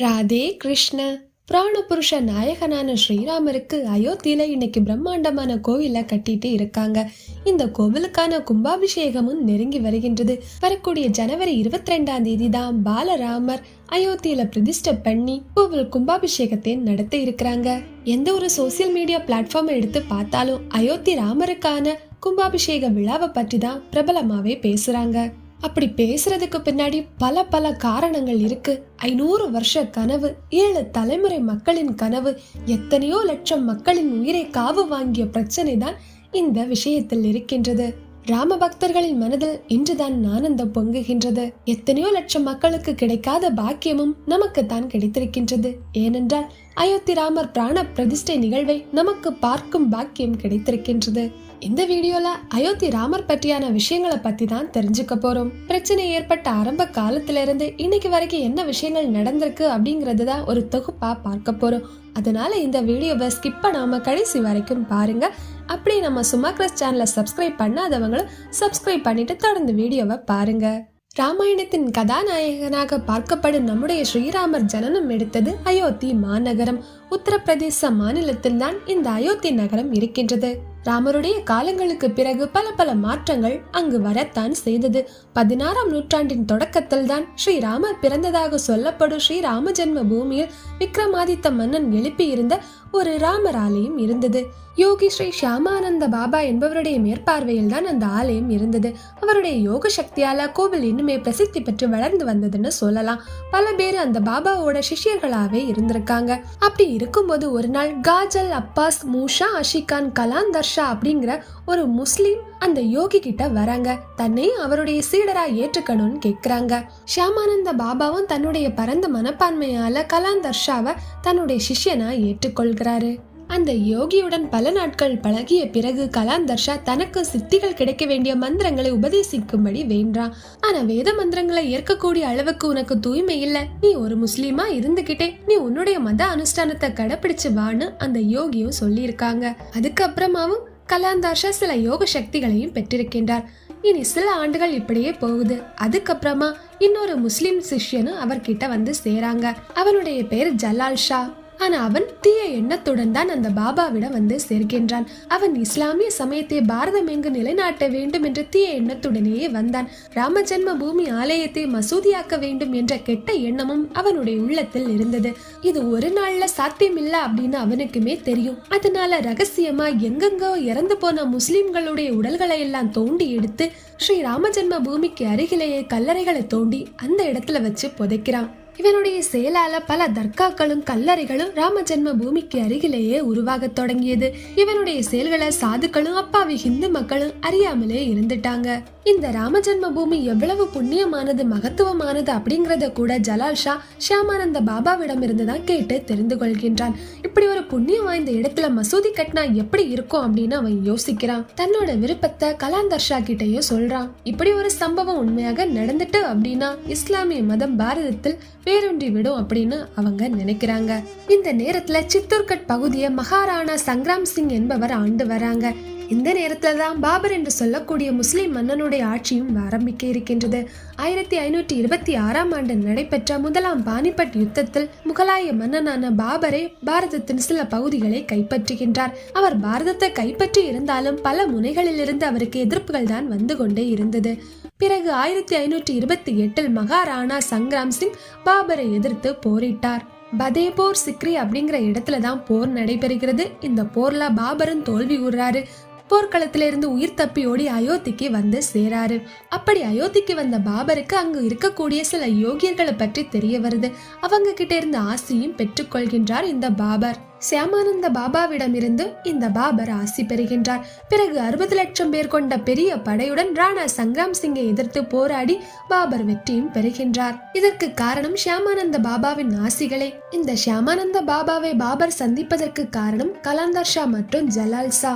ராதே கிருஷ்ண. புராணபுருஷ நாயகனான ஸ்ரீராமருக்கு அயோத்தியில இன்னைக்கு பிரம்மாண்டமான கோவில கட்டிட்டு இருக்காங்க. இந்த கோவிலுக்கான கும்பாபிஷேகமும் நெருங்கி வருகின்றது. வரக்கூடிய ஜனவரி இருபத்தி ரெண்டாம் தேதி தான் பாலராமர் அயோத்தியில பிரதிஷ்டை பண்ணி கோவில் கும்பாபிஷேகத்தை நடத்த இருக்கிறாங்க. எந்த ஒரு சோசியல் மீடியா பிளாட்ஃபார்மை எடுத்து பார்த்தாலும் அயோத்தி ராமருக்கான கும்பாபிஷேக விழாவை பற்றி தான் பிரபலமாவே பேசுறாங்க. அப்படி பேசுறதுக்கு பின்னாடி பல பல காரணங்கள் இருக்கு. ஐநூறு வருஷ கனவு ஏழு தலைமுறை மக்களின் கனவு எத்தனையோ லட்சம் மக்களின் உயிரை காவு வாங்கிய பிரச்சனை தான் இந்த விஷயத்தில் இருக்கின்றது. ராம பக்தர்களின் மனதில் இன்றுதான் ஆனந்தம் பொங்குகின்றது. எத்தனையோ லட்சம் மக்களுக்கு கிடைக்காத பாக்கியமும் நமக்கு தான் கிடைத்திருக்கின்றது. ஏனென்றால் அயோத்தி ராமர் பிராண பிரதிஷ்டை நிகழ்வை நமக்கு பார்க்கும் பாக்கியம் கிடைத்திருக்கின்றது. இந்த வீடியோல அயோத்தி ராமர் பற்றியான விஷயங்களை பத்தி தான் தெரிஞ்சுக்க போறோம். பிரச்சனை ஏற்பட்ட ஆரம்ப காலத்துல இருந்து இன்னைக்கு வரைக்கும் என்ன விஷயங்கள் நடந்திருக்கு அப்படிங்கறது தான் ஒரு தொகுப்பா பார்க்க போறோம். அதனால இந்த வீடியோவை ஸ்கிப் பண்ணாம கடைசி வரைக்கும் பாருங்க. அப்படி நம்ம சுமாக்ரஸ் சேனலை சப்ஸ்கிரைப் பண்ணாதவங்களும் சப்ஸ்கிரைப் பண்ணிட்டு தொடர்ந்து வீடியோவை பாருங்க. ராமாயணத்தின் கதாநாயகனாக பார்க்கப்படும் நம்முடைய ஸ்ரீராமர் ஜனனம் எடுத்தது அயோத்தி மாநகரம். உத்தரப்பிரதேச மாநிலத்தில்தான் இந்த அயோத்தி நகரம் இருக்கின்றது. ராமருடைய காலங்களுக்கு பிறகு பல பல மாற்றங்கள் அங்கு வரத்தான் செய்தது. பதினாறாம் நூற்றாண்டின் தொடக்கத்தில் தான் ஸ்ரீராமர் பிறந்ததாக சொல்லப்படும் ஸ்ரீராம ஜென்ம பூமியில் விக்ரமாதித்த மன்னன் எழுப்பியிருந்த ஒரு ராமர் ஆலயம் இருந்தது. யோகி ஸ்ரீ ஷியாமானந்த பாபா என்பவருடைய மேற்பார்வையில் தான் அந்த ஆலயம் இருந்தது. அவருடைய யோக சக்தியால கோவில் இன்னுமே பிரசித்தி பெற்று வளர்ந்து வந்ததுன்னு சொல்லலாம். பல பேர் அந்த பாபாவோட சிஷியர்களாவே இருந்திருக்காங்க. அப்படி இருக்கும்போது ஒரு நாள் காஜல் அப்பாஸ் மூஷா அஷிகான் கலாம் தர்ஷா அப்படிங்கிற ஒரு முஸ்லீம் அந்த யோகி கிட்ட வராங்க. தன்னை அவருடைய சீடரா ஏற்றுக்கணும்னு கேக்குறாங்க. ஷியாமானந்த பாபாவும் தன்னுடைய பரந்த மனப்பான்மையால கலாம் தர்ஷாவை தன்னுடைய சிஷ்யனா ஏற்றுக்கொள்கிறாரு. அந்த யோகியுடன் பல நாட்கள் பழகிய பிறகு கலாந்தர்ஷா தனக்கு சித்திகள் கிடைக்க வேண்டிய மந்திரங்களை உபதேசிக்கும்படி வேண்டான் ஆனா வேத மந்திரங்களை ஏற்கக்கூடிய அளவுக்கு உனக்கு தூய்மை இல்ல. நீ ஒரு முஸ்லீமா இருந்துகிட்டே நீ உன்னுடைய மத அனுஷ்டானத்தை கடைபிடிச்சு வான்னு அந்த யோகியும் சொல்லியிருக்காங்க. அதுக்கப்புறமாவும் கலாந்தார்ஷா சில யோக சக்திகளையும் பெற்றிருக்கின்றார். இனி சில ஆண்டுகள் இப்படியே போகுது. அதுக்கப்புறமா இன்னொரு முஸ்லிம் சிஷ்யனும் அவர்கிட்ட வந்து சேராங்க. அவனுடைய பேர் ஜலால் ஷா. ஆனா அவன் தீய எண்ணத்துடன் தான் அந்த பாபாவிடம் வந்து சேர்க்கின்றான். அவன் இஸ்லாமிய சமயத்தை பாரதம் எங்கு நிலைநாட்ட வேண்டும் என்ற தீய எண்ணத்துடனேயே வந்தான். ராமஜென்ம பூமி ஆலயத்தை மசூதியாக்க வேண்டும் என்ற கெட்ட எண்ணமும் அவனுடைய உள்ளத்தில் இருந்தது. இது ஒரு நாள்ல சாத்தியமில்ல அப்படின்னு அவனுக்குமே தெரியும். அதனால ரகசியமா எங்கெங்கோ இறந்து போன முஸ்லிம்களுடைய உடல்களை எல்லாம் தோண்டி எடுத்து ஸ்ரீ ராமஜென்ம பூமிக்கு அருகிலேயே கல்லறைகளை தோண்டி அந்த இடத்துல வச்சு புதைக்கிறான். இவனுடைய செயலால பல தர்காக்களும் கல்லறைகளும் ராம ஜென்ம பூமிக்கு அருகிலேயே உருவாக தொடங்கியது. இவனுடைய செயல்களை சாதுக்களும் அப்பாவி ஹிந்து மக்களும் அறியாமலே இருந்துட்டாங்க. இந்த ராம ஜென்ம பூமி எவ்வளவு புண்ணியமானது மகத்துவமானது அப்படிங்கறத கூட ஜலால் ஷா ஷியாமானந்த பாபாவிடம் இருந்து தான் கேட்டு தெரிந்து கொள்கின்றான். இப்படி ஒரு புண்ணியம் வாய்ந்த இடத்துல மசூதி கட்டினா எப்படி இருக்கும் அப்படின்னு அவன் யோசிக்கிறான். தன்னோட விருப்பத்தை கலாந்தர் ஷா கிட்டயும் சொல்றான். இப்படி ஒரு சம்பவம் உண்மையாக நடந்துட்டு அப்படின்னா இஸ்லாமிய மதம் பாரதத்தில் வேரூன்றி விடும் அப்படின்னு அவங்க நினைக்கிறாங்க. இந்த நேரத்துல சித்தூர்கட் பகுதியை மகாராணா சங்கிராம் சிங் என்பவர் ஆண்டு வராங்க. இந்த நேரத்தில் தான் பாபர் என்று சொல்லக்கூடிய முஸ்லிம் மன்னனுடைய ஆட்சியும் ஆரம்பிக்க இருக்கின்றது. ஆயிரத்தி ஐநூற்றி இருபத்தி ஆறாம் ஆண்டு நடைபெற்ற முதலாம் பானிபட் யுத்தத்தில் முகலாய மன்னனான பாபரே பாரதத்தின் சில பகுதிகளை கைப்பற்றுகின்றார். அவர் பாரதத்தை கைப்பற்றி இருந்தாலும் பல முனைகளிலிருந்து அவருக்கு எதிர்ப்புகள் தான் வந்து கொண்டே இருந்தது. பிறகு ஆயிரத்தி ஐநூற்றி இருபத்தி எட்டில் மகாராணா சங்கிராம் சிங் பாபரை எதிர்த்து போரிட்டார். பதேபோர் சிக்ரி அப்படிங்கிற இடத்துல தான் போர் நடைபெறுகிறது. இந்த போர்ல பாபரும் தோல்வி உறாரு போர்க்களத்திலிருந்து உயிர் தப்பி ஓடி அயோத்திக்கு வந்து சேராரு. அப்படி அயோத்திக்கு வந்த பாபருக்கு அங்கு இருக்கக்கூடிய சில யோகியர்களை பற்றி தெரிய வருது. அவங்க கிட்ட இருந்து ஆசியும் பெற்றுக்கொள்கின்றார் இந்த பாபர். சியாமானந்த பாபாவிடமிருந்து இந்த பாபர் ஆசி பெறுகின்றார். பிறகு அறுபது லட்சம் பேர் கொண்ட பெரிய படையுடன் ராணா சங்கிராம் சிங்கை எதிர்த்து போராடி பாபர் வெற்றியும் பெறுகின்றார். இதற்கு காரணம் ஷியாமானந்த பாபாவின் ஆசிகளே. இந்த ஷியாமானந்த பாபாவை பாபர் சந்திப்பதற்கு காரணம் கலாந்தர் ஷா மற்றும் ஜலால் ஷா.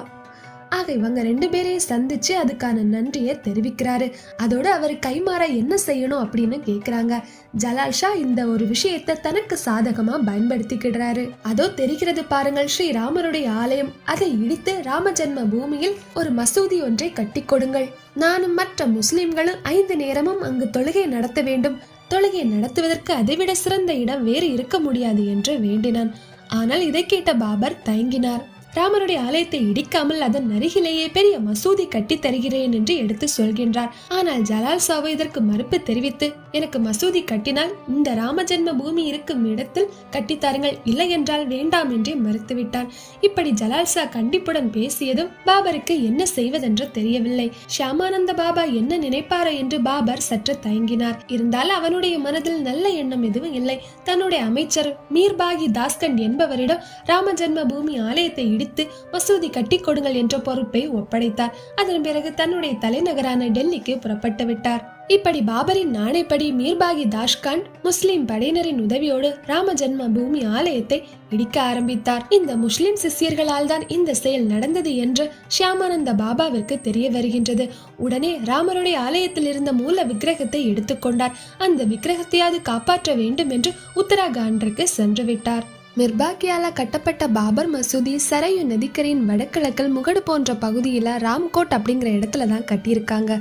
ஆக இவங்க ரெண்டு பேரையும் சந்திச்சு அதுக்கான நன்றியை தெரிவிக்கிறாரு. அதோட அவர் கைமாற என்ன செய்யணும் அப்படின்னு கேக்குறாங்க. ஜலால்ஷா இந்த ஒரு விஷயத்தை தனக்கு சாதகமா பயன்படுத்திக்கிடுறாரு. அதோ தெரிகிறது பாருங்கள் ஸ்ரீ ராமருடைய ஆலயம். அதை இடித்து ராமஜென்ம பூமியில் ஒரு மசூதி ஒன்றை கட்டி கொடுங்கள். நானும் மற்ற முஸ்லிம்களும் ஐந்து நேரமும் அங்கு தொழுகை நடத்த வேண்டும். தொழுகை நடத்துவதற்கு அதைவிட சிறந்த இடம் வேறு இருக்க முடியாது என்று வேண்டினான். ஆனால் இதை கேட்ட பாபர் தயங்கினார். ராமருடைய ஆலயத்தை இடிக்காமல் அதன் அருகிலேயே பெரிய மசூதி கட்டி தருகிறேன் என்று எடுத்து சொல்கின்றார். ஆனால் ஜலால் சாவு இதற்கு மறுப்பு தெரிவித்து எனக்கு மசூதி கட்டினால் இந்த ராம ஜென்ம பூமி இருக்கும் இடத்தில் கட்டித்தாருங்கள் இல்லை என்றால் வேண்டாம் என்றே மறுத்துவிட்டார். இப்படி ஜலால்சா கண்டிப்புடன் பேசியதும் பாபருக்கு என்ன செய்வதென்று தெரியவில்லை. ஷியாமானந்த பாபா என்ன நினைப்பாரோ என்று பாபர் சற்று தயங்கினார். இருந்தால் அவனுடைய மனதில் நல்ல எண்ணம் எதுவும் இல்லை. தன்னுடைய அமைச்சர் மீர்பாகி தாஸ்கண்ட் என்பவரிடம் ராம ஜென்ம பூமி ஆலயத்தை இடி இடித்து மசூதி கட்டி கொடுங்கள் என்ற பொறுப்பை ஒப்படைத்தார். அதன் பிறகு தன்னுடைய தலைநகரான டெல்லிக்கு புறப்பட்டு விட்டார். இப்படி பாபரின் நாணைப்படி மீர்பாகி தாஷ்கான் முஸ்லிம் படையினரின் உதவியோடு ராம ஜென்ம பூமி ஆலயத்தை இடிக்க ஆரம்பித்தார். இந்த முஸ்லிம் சிஷ்யர்களால் தான் இந்த செயல் நடந்தது என்று ஷியாமானந்த பாபாவிற்கு தெரிய வருகின்றது. உடனே ராமருடைய ஆலயத்தில் இருந்த மூல விக்கிரகத்தை எடுத்துக்கொண்டார் அந்த விக்கிரகத்தையாவது காப்பாற்ற வேண்டும் என்று உத்தராகண்டிற்கு சென்று விட்டார். மிர்பாக்கியால கட்டப்பட்ட பாபர் மசூதி சரையு நதிக்கரையின் வடகிழக்கில் முகடு போன்ற பகுதியில் ராம்கோட் அப்படிங்கிற இடத்துல தான் கட்டியிருக்காங்க.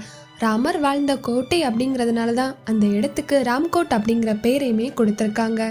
ராமர் வாழ்ந்த கோட்டை அப்படிங்கிறதுனால தான் அந்த இடத்துக்கு ராம்கோட் அப்படிங்கிற பேரையுமே கொடுத்துருக்காங்க.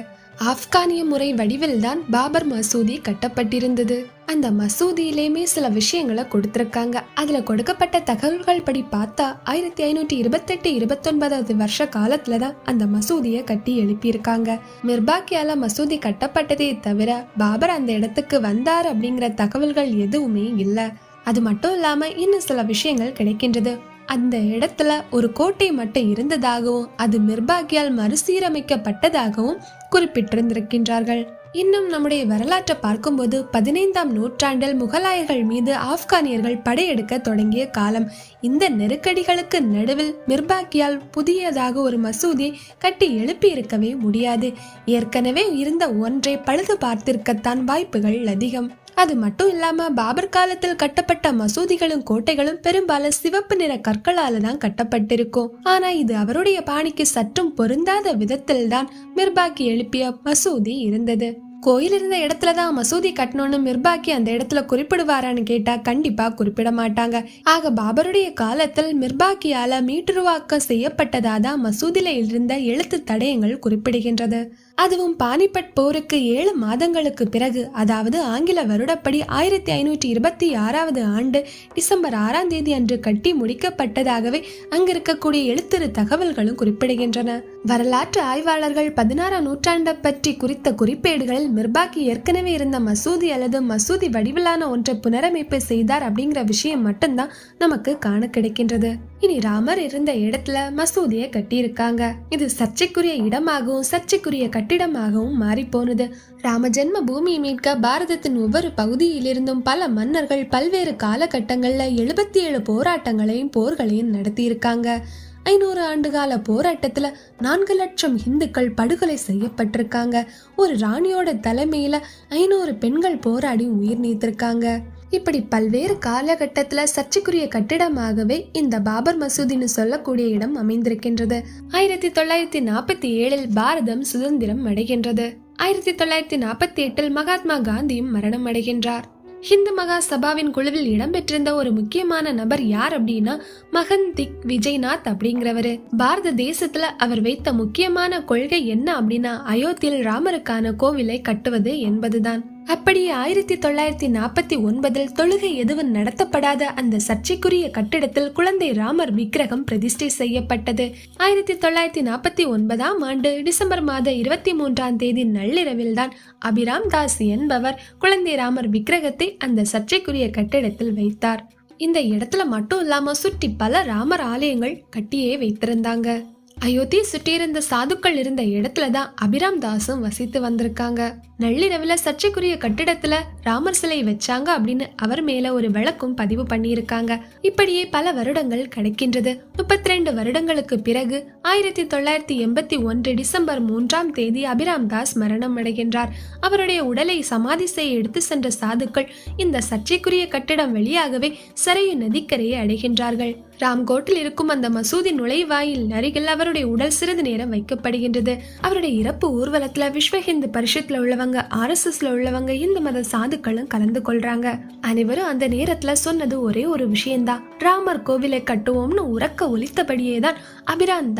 ஆப்கானிய முறை வடிவில்தான் பாபர் மசூதி கட்டப்பட்டிருந்தது. அந்த மசூதியிலேயுமே சில விஷயங்களை கொடுத்திருக்காங்க. அதுல கொடுக்கப்பட்ட தகவல்கள் படி பார்த்தா ஆயிரத்தி ஐநூற்றி இருபத்தெட்டு இருபத்தொன்பதாவது வருஷ காலத்துல தான் அந்த மசூதியை கட்டி எழுப்பியிருக்காங்க. மிர்பாக்கியால மசூதி கட்டப்பட்டதே தவிர பாபர் அந்த இடத்துக்கு வந்தார் அப்படிங்கிற தகவல்கள் எதுவுமே இல்லை. அது மட்டும் இல்லாம இன்னும் சில விஷயங்கள் கிடைக்கின்றது. அந்த இடத்துல ஒரு கோட்டை மட்டும் இருந்ததாகவும் அது மிர்பாகியால் மறுசீரமைக்கப்பட்டதாகவும் குறிப்பிட்டிருந்திருக்கின்றார்கள். இன்னும் நம்முடைய வரலாற்றை பார்க்கும்போது பதினைந்தாம் நூற்றாண்டில் முகலாயர்கள் மீது ஆப்கானியர்கள் படையெடுக்க தொடங்கிய காலம். இந்த நெருக்கடிகளுக்கு நடுவில் மிர்பாக்கியால் புதியதாக ஒரு மசூதியை கட்டி எழுப்பி இருக்கவே முடியாது. ஏற்கனவே இருந்த ஒன்றை பழுது பார்த்திருக்கத்தான் வாய்ப்புகள் அதிகம். அது மட்டும் இல்லாம பாபர் காலத்தில் கட்டப்பட்ட மசூதிகளும் கோட்டைகளும் பெரும்பாலும் சிவப்பு நிற கற்களால தான் கட்டப்பட்டிருக்கும். ஆனா இது அவருடைய பாணிக்கு சற்றும் பொருந்தாத விதத்தில் தான் மிர்பாக்கி எழுப்பிய மசூதி இருந்தது. கோயில் இருந்த இடத்துல தான் மசூதி கட்டணும்னு மிர்பாக்கி அந்த இடத்துல குறிப்பிடுவாரான்னு கேட்டா கண்டிப்பா குறிப்பிட மாட்டாங்க. ஆக பாபருடைய காலத்தில் மிர்பாக்கியால மீட்டுருவாக்கம் செய்யப்பட்டதா தான் மசூதியில இருந்த எழுத்து தடயங்கள் குறிப்பிடுகின்றது. அதுவும் பானிபட் போருக்கு ஏழு மாதங்களுக்கு பிறகு அதாவது ஆங்கில வருடப்படி ஆயிரத்தி ஐநூற்றி இருபத்தி ஆறாவது ஆண்டு டிசம்பர் ஆறாம் தேதி அன்று கட்டி முடிக்கப்பட்டதாகவே அங்கிருக்கக்கூடிய எழுத்துரு தகவல்களும் குறிப்பிடுகின்றன. வரலாற்று ஆய்வாளர்கள் பதினாறாம் நூற்றாண்டை பற்றி குறித்த குறிப்பேடுகளில் மிர்பாக்கி ஏற்கனவே இருந்த மசூதி அல்லது மசூதி வடிவிலான ஒன்றை புனரமைப்பு செய்தார் அப்படிங்கிற விஷயம் மட்டும்தான் நமக்கு காண கிடைக்கின்றது. இனி ராமர் இருந்த இடத்துல மசூதியை கட்டியிருக்காங்க. இது சர்ச்சைக்குரிய இடமாகவும் சர்ச்சைக்குரிய கட்டி கட்டிடமாகவும் மாறிப்போனது. ராமஜென்ம ராம ஜென்ம பூமியை மீட்க பாரதத்தின் ஒவ்வொரு பகுதியிலிருந்தும் பல மன்னர்கள் பல்வேறு காலகட்டங்களில் எழுபத்தி ஏழு போராட்டங்களையும் போர்களையும் நடத்தியிருக்காங்க. ஐநூறு ஆண்டுகால போராட்டத்தில் நான்கு லட்சம் இந்துக்கள் படுகொலை செய்யப்பட்டிருக்காங்க. ஒரு ராணியோட தலைமையில் ஐநூறு பெண்கள் போராடி உயிர் நீத்திருக்காங்க. இப்படி பல்வேறு காலகட்டத்துல சர்ச்சைக்குரிய கட்டிடமாகவே இந்த பாபர் மசூதின்னு சொல்லக்கூடிய இடம் அமைந்திருக்கின்றது. ஆயிரத்தி தொள்ளாயிரத்தி நாற்பத்தி ஏழில் பாரதம் சுதந்திரம் அடைகின்றது. ஆயிரத்தி தொள்ளாயிரத்தி நாற்பத்தி எட்டில் மகாத்மா காந்தியும் மரணம் அடைகின்றார். ஹிந்து மகா சபாவின் குழுவில் இடம்பெற்றிருந்த ஒரு முக்கியமான நபர் யார் அப்படின்னா மகன் திக் விஜய்நாத் அப்படிங்கிறவரு. பாரத தேசத்துல அவர் வைத்த முக்கியமான கொள்கை என்ன அப்படின்னா அயோத்தியில் ராமருக்கான கோவிலை கட்டுவது என்பதுதான். அப்படி ஆயிரத்தி தொள்ளாயிரத்தி நாற்பத்தி ஒன்பதில் தொழுகை எதுவும் நடத்தப்படாத அந்த சர்ச்சைக்குரிய கட்டிடத்தில் குழந்தை ராமர் விக்கிரகம் பிரதிஷ்டை செய்யப்பட்டது. ஆயிரத்தி தொள்ளாயிரத்தி நாற்பத்தி ஒன்பதாம் ஆண்டு டிசம்பர் மாத இருபத்தி மூன்றாம் தேதி நள்ளிரவில் தான் அபிராம் தாஸ் என்பவர் குழந்தை ராமர் விக்கிரகத்தை அந்த சர்ச்சைக்குரிய கட்டிடத்தில் வைத்தார். இந்த இடத்துல மட்டும் இல்லாம சுற்றி பல ராமர் ஆலயங்கள் கட்டியே வைத்திருந்தாங்க. அயோத்தி சுற்றியிருந்த சாதுக்கள் இருந்த இடத்துல தான் அபிராம் தாஸும் வசித்து வந்திருக்காங்க. நள்ளிரவில் சர்ச்சைக்குரிய கட்டிடத்துல ராமர் சிலை வச்சாங்க அப்படின்னு அவர் மேல ஒரு விளக்கும் பதிவு பண்ணியிருக்காங்க. இப்படியே பல வருடங்கள் கிடைக்கின்றது. முப்பத்தி ரெண்டு வருடங்களுக்கு பிறகு ஆயிரத்தி தொள்ளாயிரத்தி எண்பத்தி ஒன்று டிசம்பர் மூன்றாம் தேதி அபிராம் தாஸ் மரணம் அடைகின்றார். அவருடைய உடலை சமாதி செய்ய எடுத்து சென்ற சாதுக்கள் இந்த சர்ச்சைக்குரிய கட்டிடம் வழியாகவே சரையு நதிக்கரையை அடைகின்றார்கள். ராம்கோட்டில் இருக்கும் அந்த மசூதி நுழைவாயில் அருகில் அவருடைய உடல் சிறிது நேரம் வைக்கப்படுகின்றது. அவருடைய இறப்பு ஊர்வலத்துல விஸ்வ ஹிந்து பரிஷத்துல உள்ளவங்க ஆர் எஸ் எஸ்ல உள்ளவங்க இந்து மத சாது சாதுக்களும் கலந்து கொள்றாங்க. அனைவரும் அந்த நேரத்துல சொன்னது ஒரே ஒரு விஷயம்தான். ராமர் கோவிலை கட்டுவோம்னு உறக்க ஒலித்தபடியே தான் அபிரான்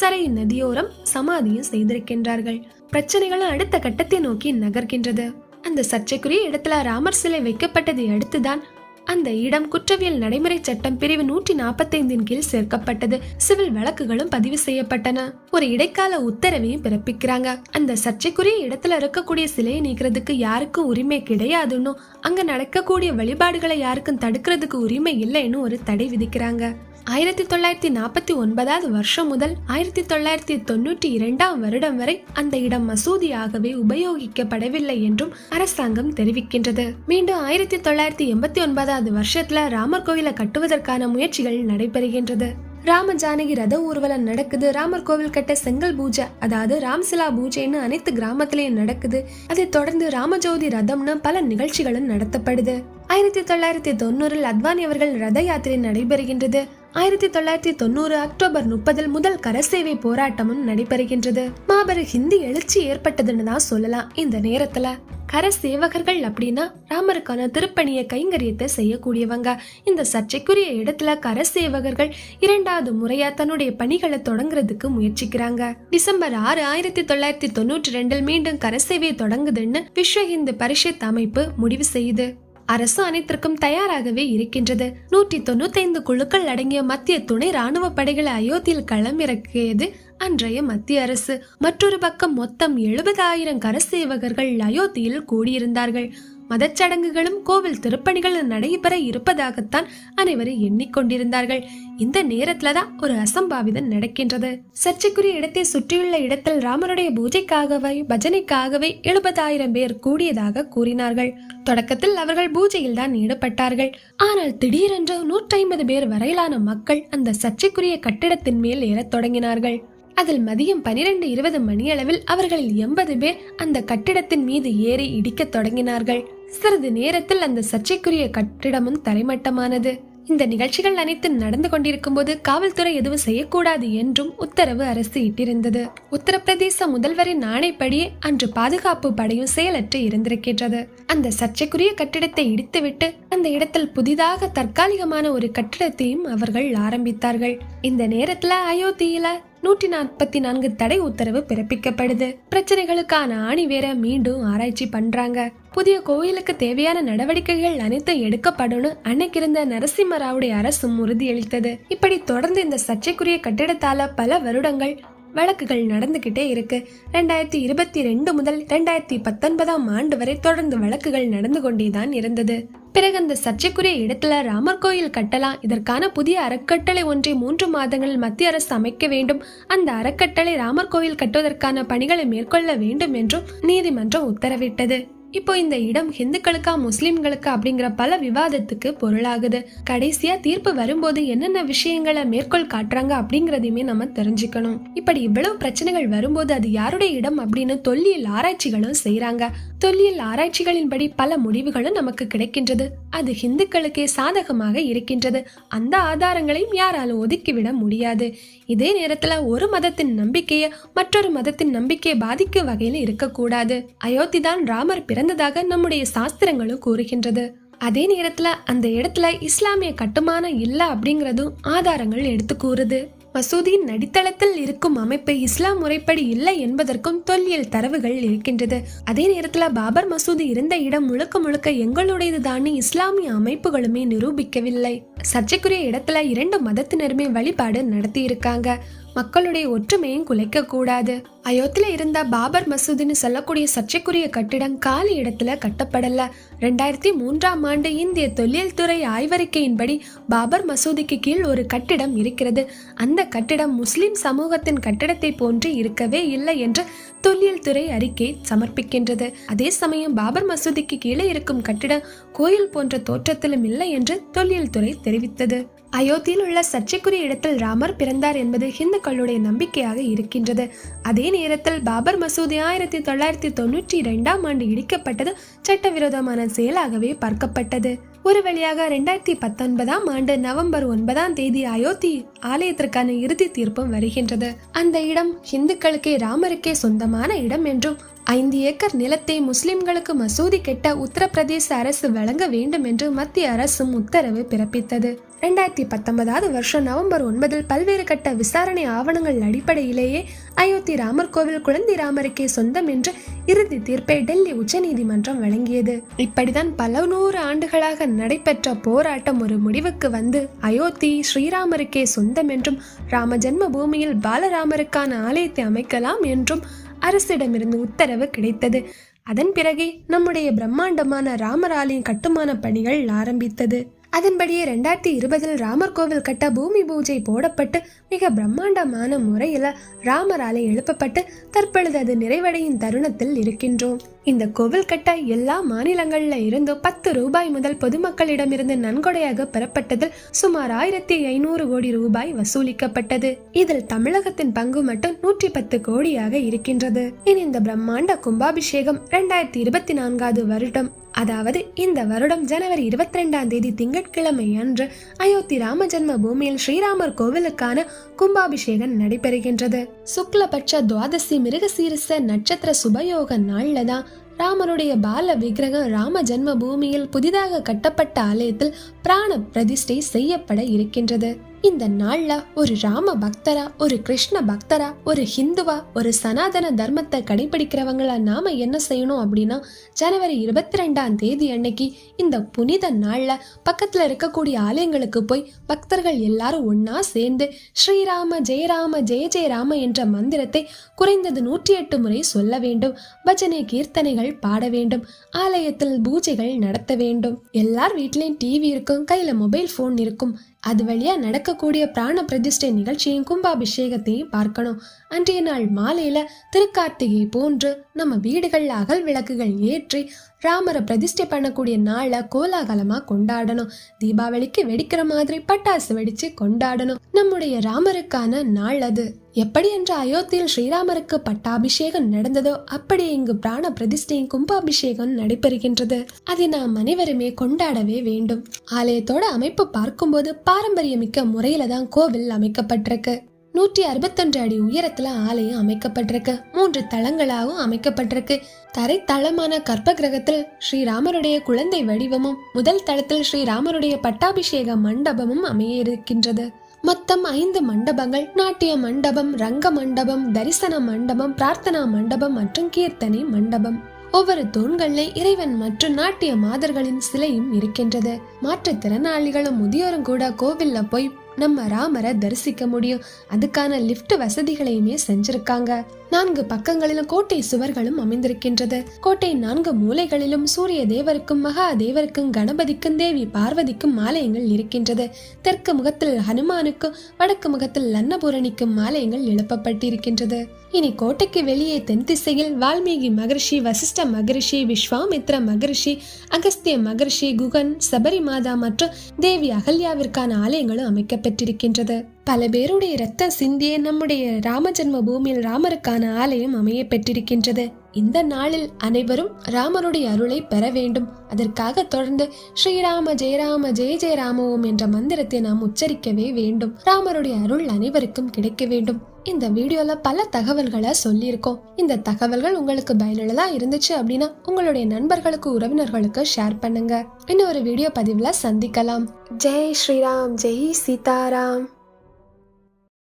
சரை நதியோரம் சமாதியும் செய்திருக்கின்றார்கள். பிரச்சனைகளும் அடுத்த கட்டத்தை நோக்கி நகர்கின்றது. அந்த சர்ச்சைக்குரிய இடத்துல ராமர் சிலை வைக்கப்பட்டதை அடுத்துதான் அந்த இடம் குற்றவியல் நடைமுறை சட்டம் பிரிவு நூற்றி நாற்பத்தைந்தின் கீழ் சேர்க்கப்பட்டது. சிவில் வழக்குகளும் பதிவு செய்யப்பட்டன. ஒரு இடைக்கால உத்தரவையும் பிறப்பிக்கிறாங்க. அந்த சர்ச்சைக்குரிய இடத்துல இருக்கக்கூடிய சிலையை நீக்கிறதுக்கு யாருக்கும் உரிமை கிடையாதுன்னு அங்க நடக்கக்கூடிய வழிபாடுகளை யாருக்கும் தடுக்கிறதுக்கு உரிமை இல்லைன்னு ஒரு தடை விதிக்கிறாங்க. ஆயிரத்தி தொள்ளாயிரத்தி நாற்பத்தி ஒன்பதாவது வருஷம் முதல் ஆயிரத்தி தொள்ளாயிரத்தி தொண்ணூற்றி இரண்டாம் வருடம் வரை அந்த இடம் மசூதியாகவே உபயோகிக்கப்படவில்லை என்றும் அரசாங்கம் தெரிவிக்கின்றது. மீண்டும் ஆயிரத்தி தொள்ளாயிரத்தி எண்பத்தி ஒன்பதாவது வருஷத்துல ராமர் கோயிலை கட்டுவதற்கான முயற்சிகள் நடைபெறுகின்றது. ராம ஜானகி ரத ஊர்வலம் நடக்குது. ராமர் கோவில் கட்ட செங்கல் பூஜை அதாவது ராம்சிலா பூஜைன்னு அனைத்து கிராமத்திலையும் நடக்குது. அதைத் தொடர்ந்து ராமஜோதி ரதம்னு பல நிகழ்ச்சிகளும் நடத்தப்படுது. ஆயிரத்தி தொள்ளாயிரத்தி தொண்ணூறில் அத்வானி அவர்கள் ரத யாத்திரை நடைபெறுகின்றது. ஆயிரத்தி தொள்ளாயிரத்தி தொண்ணூறு அக்டோபர் முப்பதில் முதல் கரசேவை போராட்டமும் நடைபெறுகின்றது. மாபெரும் ஹிந்தி எழுச்சி ஏற்பட்டதுன்னு தான் சொல்லலாம். இந்த நேரத்துல கர சேவகர்கள் அப்படின்னா ராமருக்கான திருப்பணிய கைங்கரியத்தை செய்யக்கூடியவங்க. இந்த சர்ச்சைக்குரிய இடத்துல கர சேவகர்கள் இரண்டாவது முறையா தன்னுடைய பணிகளை தொடங்குறதுக்கு முயற்சிக்கிறாங்க. டிசம்பர் ஆறு ஆயிரத்தி தொள்ளாயிரத்தி தொண்ணூற்றி ரெண்டில் மீண்டும் கரசேவை தொடங்குதுன்னு விஸ்வ இந்து பரிஷத் அமைப்பு முடிவு செய்யுது. அரசு அனைத்திற்கும் தயாராகவே இருக்கின்றது. நூற்றி தொண்ணூத்தைந்து குழுக்கள் அடங்கிய மத்திய துணை ராணுவ படைகளை அயோத்தியில் களமிறக்கியது அன்றைய மத்திய அரசு. மற்றொரு பக்கம் மொத்தம் எழுபதாயிரம் கரசேவகர்கள் அயோத்தியில் கூடியிருந்தார்கள். மதச்சடங்குகளும் கோவில் திருப்பணிகளும் நடைபெற இருப்பதாகத்தான் அனைவரும் எண்ணிக்கொண்டிருந்தார்கள். இந்த நேரத்துல தான் ஒரு அசம்பாவிதம் நடக்கின்றது. சர்ச்சைக்குரிய இடத்தை சுற்றியுள்ள இடத்தில் ராமருடைய பூஜைக்காகவே பஜனைக்காகவே எழுபதாயிரம் பேர் கூடியதாக கூறினார்கள். தொடக்கத்தில் அவர்கள் பூஜையில் தான் ஈடுபட்டார்கள். ஆனால் திடீரென்று நூற்றி ஐம்பது பேர் வரையிலான மக்கள் அந்த சர்ச்சைக்குரிய கட்டிடத்தின் மேல் ஏறத் தொடங்கினார்கள். அதில் மதியம் பனிரெண்டு இருபது மணியளவில் அவர்களில் எண்பது பேர் அந்த கட்டிடத்தின் மீது ஏறி இடிக்கத் தொடங்கினார்கள். சிறிது நேரத்தில் அந்த சர்ச்சைக்குரிய கட்டிடமும் தரைமட்டமானது. இந்த நிகழ்ச்சிகள் அனைத்து நடந்து கொண்டிருக்கும் போது காவல்துறை எதுவும் செய்யக்கூடாது என்றும் உத்தரவு அரசு இட்டிருந்தது. உத்தரப்பிரதேச முதல்வரின் ஆணைப்படியே அன்று பாதுகாப்பு படையும் செயலற்று இருந்திருக்கின்றது. அந்த சர்ச்சைக்குரிய கட்டிடத்தை இடித்துவிட்டு அந்த இடத்தில் புதிதாக தற்காலிகமான ஒரு கட்டிடத்தையும் அவர்கள் ஆரம்பித்தார்கள். இந்த நேரத்துல அயோத்தியில நூற்றி நாற்பத்தி நான்கு தடை உத்தரவு பிறப்பிக்கப்படுது. பிரச்சனைகளுக்கான ஆணி வேற மீண்டும் ஆராய்ச்சி பண்றாங்க. புதிய கோயிலுக்கு தேவையான நடவடிக்கைகள் அனைத்தும் எடுக்கப்படும் அன்னைக்கு இருந்த நரசிம்மராவுடைய அரசும் உறுதியளித்தது. இப்படி தொடர்ந்து இந்த சர்ச்சைக்குரிய கட்டிடத்தால பல வருடங்கள் வழக்குகள் நடந்துகிட்டே இருக்கு. ரெண்டாயிரத்தி இருபத்தி ரெண்டு முதல் ரெண்டாயிரத்தி பத்தொன்பதாம் ஆண்டு வரை தொடர்ந்து வழக்குகள் நடந்து கொண்டேதான் இருந்தது. பிறகு அந்த சர்ச்சைக்குரிய இடத்துல ராமர் கோயில் கட்டலாம். இதற்கான புதிய அறக்கட்டளை ஒன்றை மூன்று மாதங்களில் மத்திய அரசு அமைக்க வேண்டும். அந்த அறக்கட்டளை ராமர் கோயில் கட்டுவதற்கான பணிகளை மேற்கொள்ள வேண்டும் என்றும் நீதிமன்றம் உத்தரவிட்டது. இப்போ இந்த இடம் ஹிந்துக்களுக்கா முஸ்லிம்களுக்கா அப்படிங்கிற பல விவாதத்துக்கு பொருளாகுது. கடைசியா தீர்ப்பு வரும்போது என்னென்ன விஷயங்களை மேற்கோள் காட்டுறாங்க அப்படிங்கறதையுமே நம்ம தெரிஞ்சுக்கணும். இப்படி இவ்வளவு பிரச்சனைகள் வரும்போது அது யாருடைய இடம் அப்படின்னு தொல்லியல் ஆராய்ச்சிகளும் செய்யறாங்க தொல்லியல் ஆராய்ச்சிகளின்படி பல முடிவுகளும் நமக்கு கிடைக்கின்றது. அது ஹிந்துக்களுக்கே சாதகமாக இருக்கின்றது. அந்த ஆதாரங்களையும் யாராலும் ஒதுக்கிவிட முடியாது. இதே நேரத்துல ஒரு மதத்தின் நம்பிக்கையை மற்றொரு மதத்தின் நம்பிக்கையை பாதிக்கும் வகையில் இருக்கக்கூடாது. அயோத்தி தான் ராமர் பிறந்ததாக நம்முடைய சாஸ்திரங்களும் கூறுகின்றது. அதே நேரத்துல அந்த இடத்துல இஸ்லாமிய கட்டுமானம் இல்ல அப்படிங்கறதும் ஆதாரங்கள் எடுத்து கூறுது. மசூதியின் அடித்தளத்தில் இருக்கும் அமைப்பு இஸ்லாம் முறைப்படி இல்லை என்பதற்கும் தொல்லியல் தரவுகள் இருக்கின்றது. அதே நேரத்தில் பாபர் மசூதி இருந்த இடம் முழுக்க முழுக்க எங்களுடையது தானே இஸ்லாமிய அமைப்புகளுமே நிரூபிக்கவில்லை. சர்ச்சைக்குரிய இடத்துல இரண்டு மதத்தினருமே வழிபாடு நடத்தி இருக்காங்க மக்களுடைய ஒற்றுமையும் குலைக்க கூடாது அயோத்தில இருந்த பாபர் மசூதின்னு சொல்லக்கூடிய சர்ச்சைக்குரிய கட்டிடம் காலி இடத்துல கட்டப்படல. ரெண்டாயிரத்தி மூன்றாம் ஆண்டு இந்திய தொல்லியல் துறை ஆய்வறிக்கையின்படி பாபர் மசூதிக்கு கீழ் ஒரு கட்டிடம் இருக்கிறது. அந்த கட்டிடம் முஸ்லிம் சமூகத்தின் கட்டிடத்தை போன்று இருக்கவே இல்லை என்று தொல்லியல் துறை அறிக்கை சமர்ப்பிக்கின்றது. அதே சமயம் பாபர் மசூதிக்கு கீழே இருக்கும் கட்டிடம் கோயில் போன்ற தோற்றத்திலும் இல்லை என்று தொல்லியல் துறை தெரிவித்தது. அயோத்தியில் உள்ள சர்ச்சைக்குரிய இடத்தில் ராமர் பிறந்தார் என்பது ஹிந்துக்களுடைய நம்பிக்கையாக இருக்கின்றது. அதே நேரத்தில் பாபர் மசூதி ஆயிரத்தி தொள்ளாயிரத்தி தொண்ணூற்றி இரண்டாம் ஆண்டு இடிக்கப்பட்டது சட்டவிரோதமான செயலாகவே பார்க்கப்பட்டது. ஒரு வழியாக ரெண்டாயிரத்தி பத்தொன்பதாம் ஆண்டு நவம்பர் ஒன்பதாம் தேதி அயோத்தி ஆலயத்திற்கான இறுதி தீர்ப்பும் வருகின்றது. அந்த இடம் இந்துக்களுக்கே ராமருக்கே சொந்தமான இடம் என்றும் ஐந்து ஏக்கர் நிலத்தை முஸ்லிம்களுக்கு மசூதி கெட்ட உத்தரப்பிரதேச அரசு வழங்க வேண்டும் என்று மத்திய அரசும் உத்தரவு பிறப்பித்தது. ரெண்டாயிரத்தி பத்தொன்பதாவது வருஷம் நவம்பர் ஒன்பதில் பல்வேறு கட்ட விசாரணை ஆவணங்கள் அடிப்படையிலேயே அயோத்தி ராமர் கோவில் குழந்தை ராமருக்கே சொந்தம் என்று இறுதி தீர்ப்பை டெல்லி உச்சநீதிமன்றம் வழங்கியது. இப்படிதான் பல நூறு ஆண்டுகளாக நடைபெற்ற போராட்டம் ஒரு முடிவுக்கு வந்து அயோத்தி ஸ்ரீராமருக்கே சொந்தம் என்றும் ராம ஜென்ம பூமியில் பாலராமருக்கான ஆலயத்தை அமைக்கலாம் என்றும் அரசிடமிருந்து உத்தரவு கிடைத்தது. அதன் பிறகே நம்முடைய பிரம்மாண்டமான ராமராலின் கட்டுமான பணிகள் ஆரம்பித்தது. அதன்படியே ரெண்டாயிரத்தி இருபதில் ராமர் கோவில் கட்ட பூமி பூஜை போடப்பட்டு மிக பிரம்மாண்டமான முறையில் ராமராலை எழுப்பப்பட்டு தற்பொழுது அது நிறைவடையும் தருணத்தில் இருக்கின்றோம். இந்த கோவில் கட்ட எல்லா மாநிலங்கள்ல இருந்தும் பத்து ரூபாய் முதல் பொதுமக்களிடமிருந்து நன்கொடையாக பெறப்பட்டதில் சுமார் ஆயிரத்தி ஐநூறு கோடி ரூபாய் வசூலிக்கப்பட்டது. இதில் தமிழகத்தின் பங்கு மட்டும் நூற்றி பத்து கோடியாக இருக்கின்றது. இனி இந்த பிரம்மாண்ட கும்பாபிஷேகம் ரெண்டாயிரத்தி இருபத்தி நான்காவது வருடம் அதாவது இந்த வருடம் ஜனவரி இருபத்தி ரெண்டாம் தேதி திங்கட்கிழமை அன்று அயோத்தி ராம ஜென்ம பூமியில் ஸ்ரீராமர் கோவிலுக்கான கும்பாபிஷேகம் நடைபெறுகின்றது. சுக்லபட்ச துவாதசி மிருகசீரிச நட்சத்திர சுபயோக நாள்ல தான் ராமருடைய பால விக்கிரகம் ராம ஜென்ம பூமியில் புதிதாக கட்டப்பட்ட ஆலயத்தில் பிராண பிரதிஷ்டை செய்யப்பட இருக்கின்றது. இந்த நாள்ல ஒரு ராம பக்தரா ஒரு கிருஷ்ண பக்தரா ஒரு ஹிந்துவா ஒரு சனாதன தர்மத்தை கடைபிடிக்கிறவங்களா நாம என்ன செய்யணும் அப்படின்னா ஜனவரி இருபத்தி ரெண்டாம் தேதி அன்னைக்கு இந்த புனித நாள்ல பக்கத்துல இருக்கக்கூடிய ஆலயங்களுக்கு போய் பக்தர்கள் எல்லாரும் ஒன்னா சேர்ந்து ஸ்ரீராம ஜெயராம ஜெய ஜெயராம என்ற மந்திரத்தை குறைந்தது நூற்றி எட்டு முறை சொல்ல வேண்டும். பஜனை கீர்த்தனைகள் பாட வேண்டும். ஆலயத்தில் பூஜைகள் நடத்த வேண்டும். எல்லார் வீட்லயும் டிவி இருக்கும் கையில மொபைல் போன் இருக்கும். அது வழியாக நடக்கக்கூடிய பிராண பிரதிஷ்டை நிகழ்ச்சியும் கும்பாபிஷேகத்தையும் பார்க்கணும். அன்றைய நாள் மாலையில திருக்கார்த்திகை போன்று நம்ம வீடுகளில் அகல் விளக்குகள் ஏற்றி ராமரை பிரதிஷ்டை பண்ணக்கூடிய நாளை கோலாகலமா கொண்டாடணும். தீபாவளிக்கு வெடிக்கிற மாதிரி பட்டாசு வெடிச்சு கொண்டாடணும். நம்முடைய ராமருக்கான நாள் அது. எப்படி என்று அயோத்தியில் ஸ்ரீராமருக்கு பட்டாபிஷேகம் நடந்ததோ அப்படி இங்கு பிராண பிரதிஷ்டையும் கும்பாபிஷேகம் நடைபெறுகின்றது. அதை நாம் அனைவருமே கொண்டாடவே வேண்டும். ஆலயத்தோட அமைப்பு பார்க்கும்போது பாரம்பரியமிக்க முறையில தான் கோவில் அமைக்கப்பட்டிருக்கு. நூற்றி அறுபத்தஞ்சு அடி உயரத்துல ஆலயம் அமைக்கப்பட்டிருக்கு. மூன்று தளங்களாகவும் அமைக்கப்பட்டிருக்கு. தரை தளமான கர்ப்ப கிரகத்தில் ஸ்ரீராமருடைய குழந்தை வடிவமும் முதல் தளத்தில் ஸ்ரீராமருடைய பட்டாபிஷேக மண்டபமும் அமைய இருக்கின்றது மொத்தம் ஐந்து மண்டபங்கள். நாட்டிய மண்டபம் ரங்க மண்டபம் தரிசன மண்டபம் பிரார்த்தனா மண்டபம் மற்றும் கீர்த்தனை மண்டபம். ஒவ்வொரு தூண்கள்ல இறைவன் மற்றும் நாட்டிய மாதர்களின் சிலையும் இருக்கின்றது. மாற்றுத்திறனாளிகளும் முதியோரும் கூட கோவில்ல போய் நம்ம ராமரை தரிசிக்க முடியும். அதுக்கான லிஃப்ட் வசதிகளையுமே செஞ்சிருக்காங்க. நான்கு பக்கங்களிலும் கோட்டை சுவர்களும் அமைந்திருக்கின்றது. கோட்டை நான்கு மூலைகளிலும் சூரிய தேவருக்கும் மகா தேவருக்கும் கணபதிக்கும் தேவி பார்வதிக்கும் ஆலயங்கள் இருக்கின்றது. தெற்கு முகத்தில் ஹனுமானுக்கும் வடக்கு முகத்தில் லன்னபூரணிக்கும் ஆலயங்கள் எழுப்பப்பட்டிருக்கின்றது. இனி கோட்டைக்கு வெளியே தென் திசையில் வால்மீகி மகரிஷி வசிஷ்ட மகரிஷி விஸ்வாமித்ர மகரிஷி அகஸ்திய மகரிஷி குகன் சபரி மாதா மற்றும் தேவி அகல்யாவிற்கான ஆலயங்களும் அமைக்கப்பட்டிருக்கின்றது. பல பேருடைய இரத்த சிந்திய நம்முடைய ராம ஜென்ம பூமியில் ராமருக்கான ஆலயம் அமைய பெற்றிருக்கின்றது. இந்த நாளில் அனைவரும் ராமருடைய அருளை பெற வேண்டும். அதற்காக தொடர்ந்து ஸ்ரீராம ஜெயராம ஜெய ஜெயராம ஓம் என்ற மந்திரத்தை நாம் உச்சரிக்கவே வேண்டும். ராமருடைய அருள் அனைவருக்கும் கிடைக்க வேண்டும். இந்த வீடியோல பல தகவல்களை சொல்லியிருக்கோம். இந்த தகவல்கள் உங்களுக்கு பயனுள்ளதா இருந்துச்சு அப்படின்னா உங்களுடைய நண்பர்களுக்கு உறவினர்களுக்கு ஷேர் பண்ணுங்க. இன்னொரு வீடியோ பதிவுல சந்திக்கலாம். ஜெய் ஸ்ரீராம் ஜெய் சீதாராம்.